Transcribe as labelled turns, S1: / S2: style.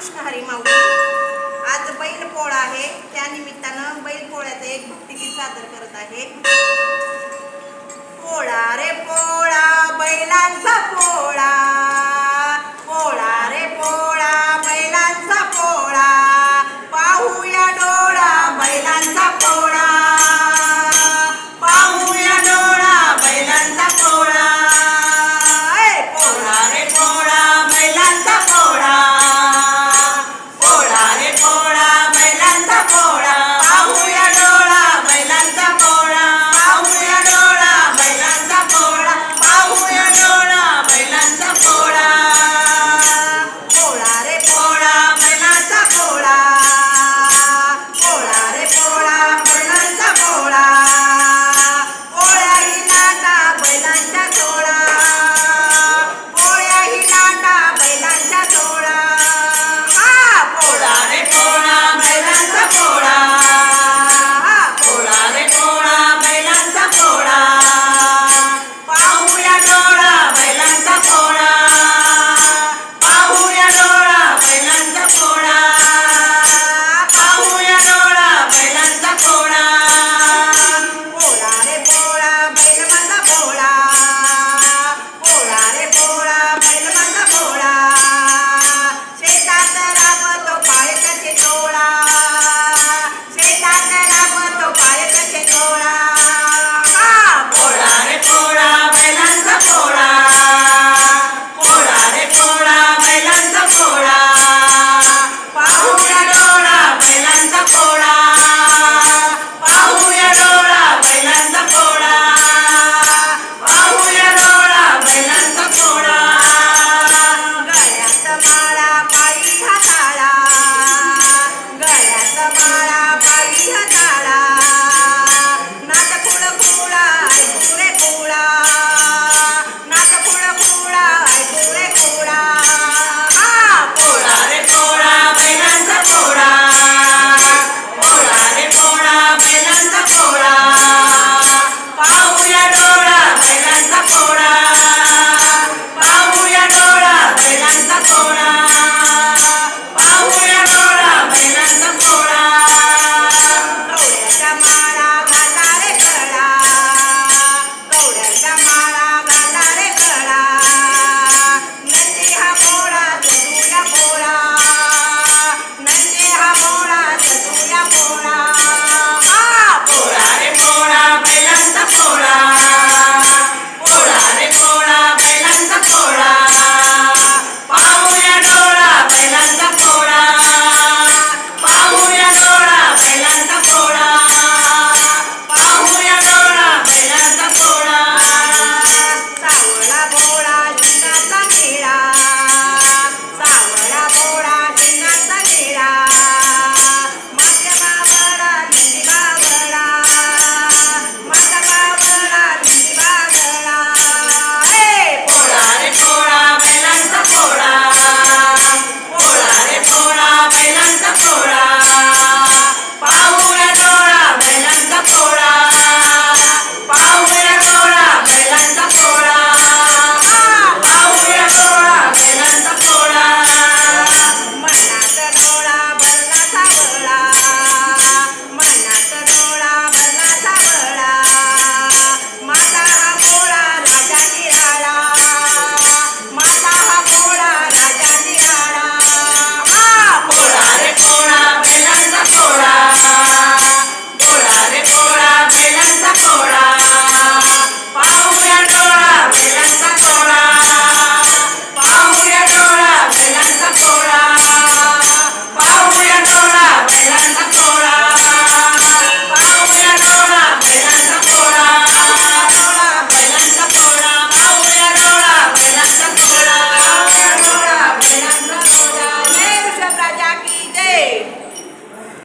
S1: रामकृष्ण हरी माऊली. आज बैलपोळा आहे. त्या निमित्तानं बैलपोळ्याचं एक भक्तिगीत सादर करत आहे.